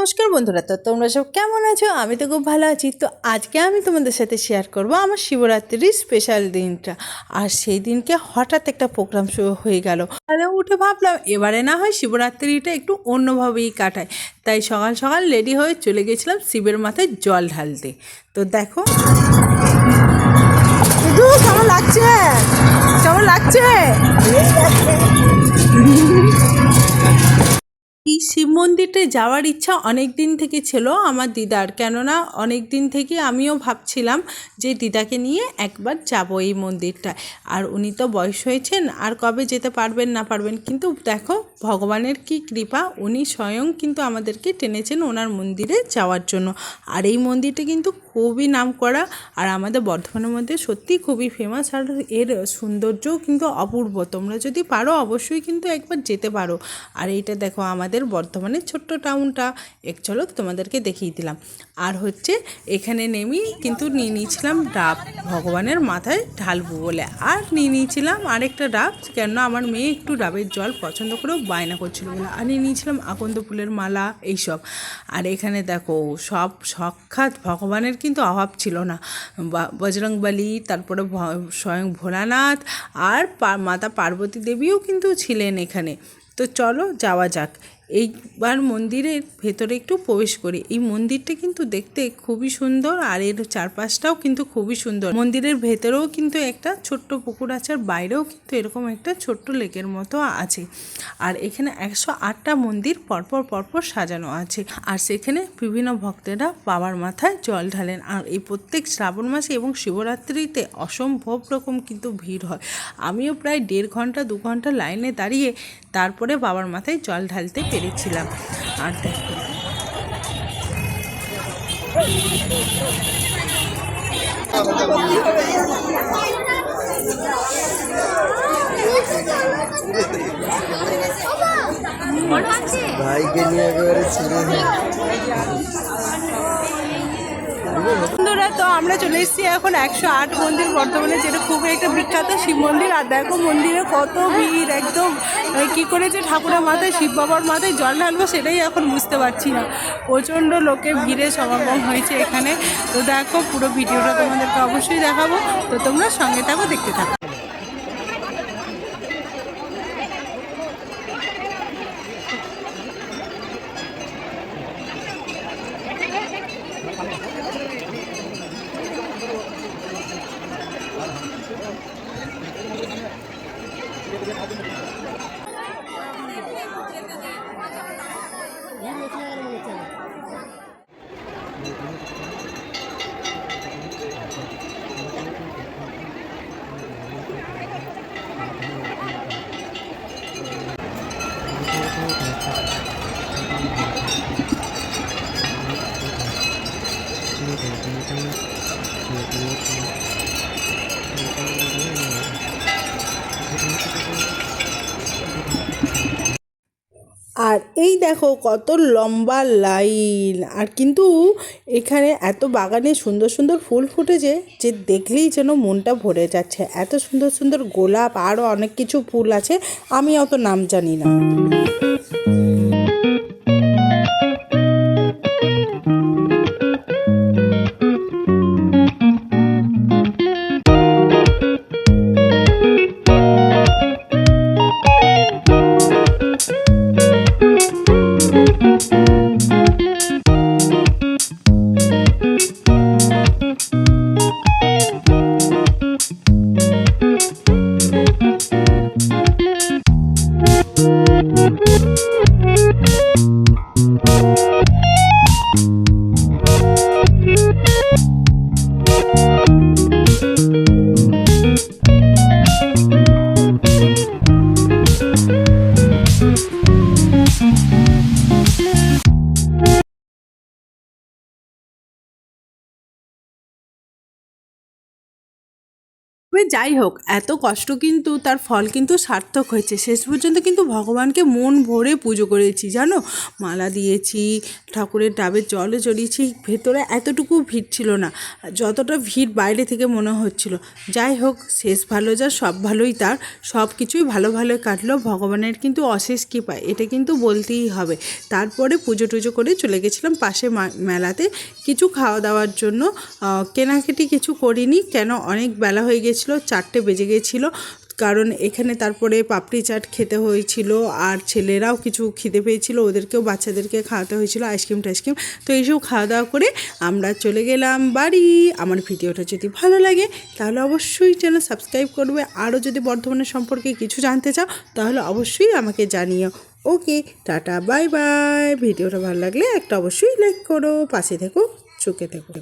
নমস্কার বন্ধুরা, তো তোমরা সব কেমন আছো? আমি তো খুব ভালো আছি। তো আজকে আমি তোমাদের সাথে শেয়ার করব আমার শিবরাত্রির স্পেশাল দিনটা। আর সেই দিনকে হঠাৎ একটা প্রোগ্রাম শুরু হয়ে গেল। তাহলে উঠে ভাবলাম, এবারে না হয় শিবরাত্রিটা একটু অন্যভাবেই কাটায় তাই সকাল সকাল রেডি হয়ে চলে গেছিলাম শিবের মাথায় জল ঢালতে। তো দেখো। কেমন লাগছে? কেমন লাগছে? শিব মন্দিরে যাওয়ার ইচ্ছা অনেক দিন থেকে ছিল আমার দিদার। কেননা অনেক দিন থেকে আমিও ভাবছিলাম যে দিদাকে নিয়ে একবার যাব এই মন্দিরটায়। আর উনি তো বয়স হয়েছেন, আর কবে যেতে পারবেন না পারবেন, কিন্তু দেখো, ভগবানের কি কৃপা, উনি স্বয়ং কিন্তু আমাদেরকে টেনেছেন ওনার মন্দিরে যাওয়ার জন্য। আর এই মন্দিরটা কিন্তু খুবই নাম করা আর আমাদের বর্ধমানের মধ্যে সত্যি খুবই ফেমাস আর এর সৌন্দর্যও কিন্তু অপূর্ব। তোমরা যদি পারো অবশ্যই কিন্তু একবার যেতে পারো। আর এইটা দেখো আমাদের বর্ধমানের ছোট্ট টাউনটা এক চলক তোমাদেরকে দেখিয়ে দিলাম। আর হচ্ছে এখানে নেমেই কিন্তু নিয়ে নিয়েছিলাম ডাব, ভগবানের মাথায় ঢালবো বলে। আর নিয়ে নিয়েছিলাম আরেকটা ডাব, কেন আমার মেয়ে একটু ডাবের জল পছন্দ করেও বায়না করছিল বলে। আর নিয়ে নিয়েছিলাম আকন্দ ফুলের মালা, এইসব। আর এখানে দেখো সব সাক্ষাৎ ভগবানের কিন্তু অভাব ছিল না। বজরংবলী তারপরে স্বয়ং ভোলানাথ আর মাতা পার্বতী দেবীও কিন্তু ছিলেন এখানে। তো চলো যাওয়া যাক। এইবার মন্দিরের ভেতরে একটু প্রবেশ করি। এই মন্দিরটা কিন্তু দেখতে খুবই সুন্দর আর এর চারপাশটাও কিন্তু খুবই সুন্দর। মন্দিরের ভেতরেও কিন্তু একটা ছোট্ট পুকুর আছে আর বাইরেও কিন্তু এরকম একটা ছোট্ট লেকের মতো আছে। আর এখানে একশো আটটা মন্দির পরপর পরপর সাজানো আছে। আর সেখানে বিভিন্ন ভক্তেরা বাবার মাথায় জল ঢালেন। আর এই প্রত্যেক শ্রাবণ মাসে এবং শিবরাত্রিতে অসম্ভব রকম কিন্তু ভিড় হয়। আমিও প্রায় দেড় ঘণ্টা, দু ঘণ্টা লাইনে দাঁড়িয়ে তারপরে বাবার মাথায় জল ঢালতে পেরেছিলাম আর দেখো ভাইকে নিয়ে একেবারে ছিঁড়ে আমরা চলে এসেছি এখন একশো আট মন্দির বর্তমানে, যেটা খুবই একটা বিখ্যাত শিব মন্দির। আর দেখো মন্দিরে কত ভিড়, একদম কী কি করে যে ঠাকুরের মাথায়, শিব বাবার মাথায় জল ঢালবো সেটাই এখন বুঝতে পারছি না। প্রচণ্ড লোকে ভিড়ে সমাগম হয়েছে এখানে। তো দেখো পুরো ভিডিওটা তোমাদেরকে অবশ্যই দেখাবো। তো তোমরা সঙ্গে থাকো, দেখতে থাকো। আর এই দেখো কত লম্বা লাইন। আর কিন্তু এখানে এত বাগানে সুন্দর সুন্দর ফুল ফুটেছে যে দেখলেই যেন মনটা ভরে যাচ্ছে। এত সুন্দর সুন্দর গোলাপ আরও অনেক কিছু ফুল আছে, আমি অত নাম জানি না। Thank you. তবে যাই হোক, এত কষ্ট কিন্তু তার ফল কিন্তু সার্থক হয়েছে। শেষ পর্যন্ত কিন্তু ভগবানকে মন ভরে পুজো করেছি, জানো? মালা দিয়েছি, ঠাকুরের ডাবের জলও চড়িয়েছি ভেতরে এতটুকু ভিড় ছিল না যতটা ভিড় বাইরে থেকে মনে হচ্ছিল। যাই হোক, শেষ ভালো যা, সব ভালোই তার। সব কিছুই ভালো ভালো কাটলো, ভগবানের কিন্তু অশেষ কৃপা এটা কিন্তু বলতেই হবে। তারপরে পুজো টুজো করে চলে গেছিলাম পাশে মেলাতে। কিছু খাওয়া দাওয়ার জন্য কেনাকাটি কিছু করিনি, কেন অনেক বেলা হয়ে গেছিল চারটে বেজে গেছিল কারণ এখানে তারপরে পাপড়ি চাট খেতে হয়েছিল আর ছেলেরাও কিছু খিদে পেয়েছিল, ওদেরকেও বাচ্চাদেরকে খাওয়াতে হয়েছিল আইসক্রিম টাইসক্রিম। তো এইসব খাওয়া দাওয়া করে আমরা চলে গেলাম বাড়ি। আমার ভিডিওটা যদি ভালো লাগে, তাহলে অবশ্যই চ্যানেল সাবস্ক্রাইব করবে। আরও যদি বর্ধমানের সম্পর্কে কিছু জানতে চাও, তাহলে অবশ্যই আমাকে জানিও। Okay, tata, bye bye. ভিডিওটা ভালো লাগলে একটা অবশ্যই লাইক করো, পাশে থেকো চুকে থেকো।